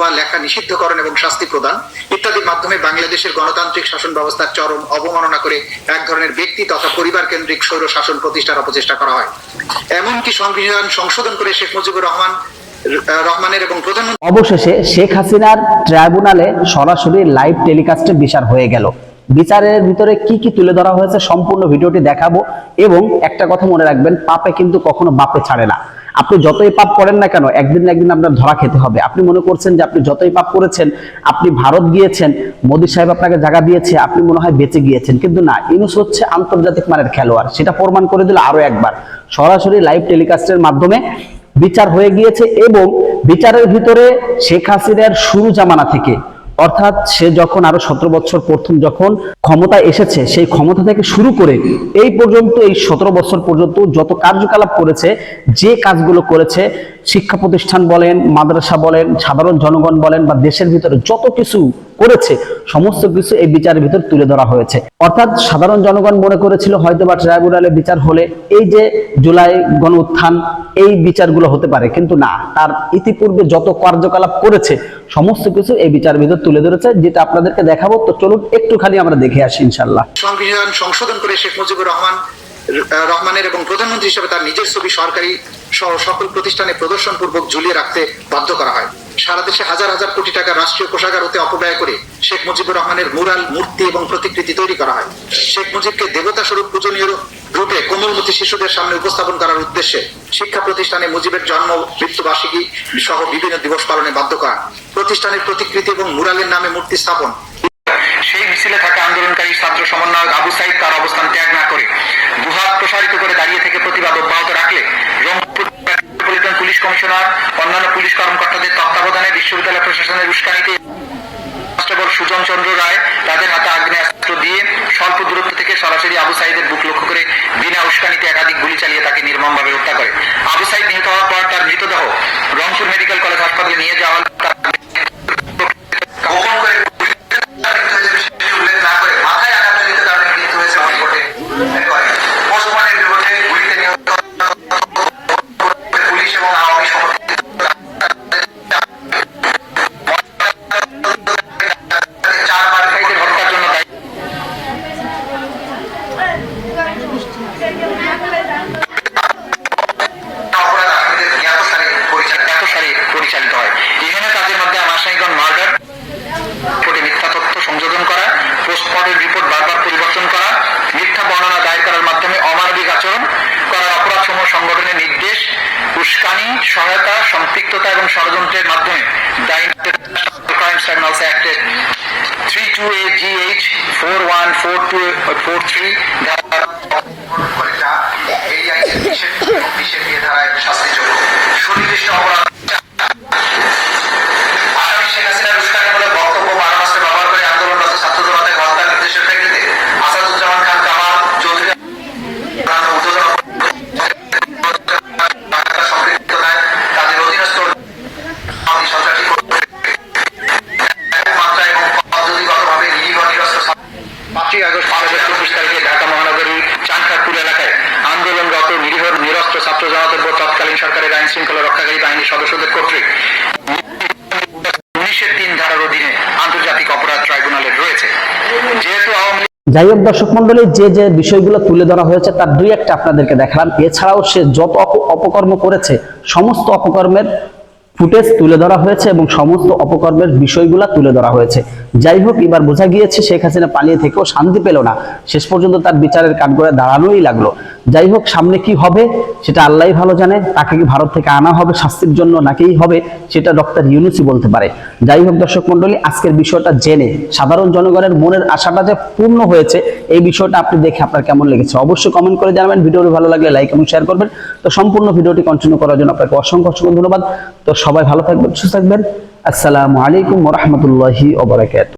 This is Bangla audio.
বা লেখা নিষিদ্ধকরণ এবং শাস্তি প্রদান ইত্যাদির মাধ্যমে বাংলাদেশের গণতান্ত্রিক শাসন ব্যবস্থার চরম অবমাননা করে এক ধরনের ব্যক্তি তথা পরিবার কেন্দ্রিক স্বৈর শাসন প্রতিষ্ঠার অপচেষ্টা করা হয়। এমনকি সংবিধান সংশোধন করে শেখ মুজিবুর রহমান অবশেষে শেখ হাসিনার ট্রাইব্যুনালে সরাসরি লাইভ টেলিকাস্টে বিচার হয়ে গেল। বিচারের ভিতরে কি কি তুলে ধরা হয়েছে সম্পূর্ণ ভিডিওটি দেখাবো এবং একটা কথা মনে রাখবেন, পাপে কিন্তু কখনো বাপে ছাড়ে না। আপনি যতই পাপ করেন না কেন, একদিন না একদিন আপনার ধরা খেতে হবে। আপনি মনে করছেন যে আপনি যতই পাপ করেছেন, আপনি ভারত গিয়েছেন, মোদী সাহেব আপনাকে জায়গা দিয়েছে, আপনি মনে হয় বেঁচে গিয়েছেন। কিন্তু না ইনুস হচ্ছে আন্তর্জাতিক মানের খেলোয়াড়। সেটা প্রমাণ করে দিল আরও একবার। সরাসরি লাইভ টেলিকাস্টের মাধ্যমে বিচার হয়ে গিয়েছে এবং বিচারের ভিতরে শেখ হাসিনার শুরু জামানা থেকে। অর্থাৎ সে যখন আরও সতেরো বছর প্রথম যখন ক্ষমতা এসেছে, সেই ক্ষমতা থেকে শুরু করে এই পর্যন্ত, এই সতেরো বছর পর্যন্ত যত কার্যকলাপ করেছে, যে কাজগুলো করেছে শিক্ষা প্রতিষ্ঠান বলেন, মাদ্রাসা বলেন, সাধারণ জনগণ বলেন বা দেশের ভিতরে যত কিছু করেছে, সমস্ত কিছু এই বিচারের ভিতর তুলে ধরা হয়েছে। অর্থাৎ সাধারণ জনগণ মনে করেছিল হয়তো বা ট্রাইব্যুনালে বিচার হলে এই যে জুলাই গণ এই বিচারগুলো হতে পারে, কিন্তু না। তার ইতিপূর্বে যত কার্যকলাপ করেছে, সমস্ত কিছু এই বিচার ভিতর তুলে ধরেছে, যেটা আপনাদেরকে দেখাবো। তো চলুন একটুখানি আমরা দেখে আসি ইনশাল্লাহ সংবিধান সংশোধন করে শেখ মুজিবুর রহমান, রহমানের এবং প্রধানমন্ত্রী হিসেবে তার নিজের ছবি সরকারি সহ সকল প্রতিষ্ঠানে প্রদর্শন পূর্বক ঝুলিয়ে রাখতে বাধ্য করা হয়। সারা দেশে হাজার হাজার কোটি টাকা রাষ্ট্রীয় কোষাগার হতে অপব্যয় করে শেখ মুজিবুর রহমানের মুরাল মূর্তি এবং প্রতিকৃতি তৈরি করা হয়। শেখ মুজিবকে দেবতা স্বরূপ পূজনীয় রূপে কোমলমতি শিশুদের সামনে উপস্থাপন করার উদ্দেশ্যে শিক্ষা প্রতিষ্ঠানে মুজিবের জন্ম, মৃত্যুবার্ষিকী সহ বিভিন্ন দিবস পালনে বাধ্য করা। প্রতিষ্ঠানের প্রতিকৃতি এবং মুরালের নামে মূর্তি স্থাপন সেই মিছিলে থাকা আন্দোলনকারী ছাত্র সমন্বয়ক আবু সাইদ তার অবস্থান ত্যাগ না করে দুহাত প্রসারিত করে দাঁড়িয়ে থেকে প্রতিবাদ অব্যাহত রাখলে রংপুর মেট্রোপলিটন পুলিশ কমিশনার অন্যান্য পুলিশ কর্মকর্তাদের তত্ত্বাবধানে বিশ্ববিদ্যালয় প্রশাসনের উস্কানিতে কনস্টেবল সুজন চন্দ্র রায়, তাদের হাতে আগ্নেয়াস্ত্র দিয়ে স্বল্প দূরত্ব থেকে সরাসরি আবু সাইদের বুক লক্ষ্য করে বিনা উস্কানিতে একাধিক গুলি চালিয়ে তাকে নির্মমভাবে হত্যা করে। আবু সাইদ নিহত হওয়ার পর তার মৃতদেহ রংপুর মেডিকেল কলেজ হাসপাতালে নিয়ে যাওয়া পোস্টমর্টেম রিপোর্ট বারবার পরিবর্তন করা মিথ্যা বর্ণনা দায়ের করার মাধ্যমে অমানবিক আচরণ করার অপরাধ সমূহ সংগঠনের নির্দেশ উস্কানি সহায়তা সম্পৃক্ততা এবং ষড়যন্ত্রের মাধ্যমে সুনির্দিষ্ট অপরাধ বাহিনীর সদস্যদের কর্তৃক উনিশের তিন ধারার অধীনে আন্তর্জাতিক অপরাধ ট্রাইব্যুনালের রয়েছে। যেহেতু আওয়ামী যাই হোক দর্শক মন্ডলী, যে যে বিষয়গুলো তুলে ধরা হয়েছে, তার দুই একটা আপনাদেরকে দেখালাম। এছাড়াও সে যত অপকর্ম করেছে, সমস্ত অপকর্মের ফুটেজ তুলে ধরা হয়েছে এবং সমস্ত অপকর্মের বিষয়গুলো তুলে ধরা হয়েছে। যাই হোক, এবার বোঝা গিয়েছে শেখ হাসিনা পালিয়ে থেকেও শান্তি পেল না। শেষ পর্যন্ত তার বিচারের কাঠগড়ায় দাঁড়ানোই লাগল। যাই হোক, সামনে কি হবে সেটা আল্লাহই ভালো জানে, তাকে কি ভারত থেকে আনা হবে, শাস্তির জন্য নাকিই হবে সেটা ডক্টর ইউনুসই বলতে পারে। যাই হোক দর্শক মন্ডলী আজকের বিষয়টা জেনে সাধারণ জনগণের মনের আশাটা যে পূর্ণ হয়েছে, এই বিষয়টা আপনি দেখে আপনার কেমন লেগেছে? অবশ্যই কমেন্ট করে জানাবেন। ভিডিওটি ভালো লাগলে লাইক এবং শেয়ার করবেন। তো সম্পূর্ণ ভিডিওটি কন্টিনিউ করার জন্য আপনাকে অসংখ্য অসংখ্য ধন্যবাদ। তো সবাই ভালো থাকবেন, সুস্থ থাকবেন। আসসালামু আলাইকুম রহমতুল্লাহি ওবরাকাত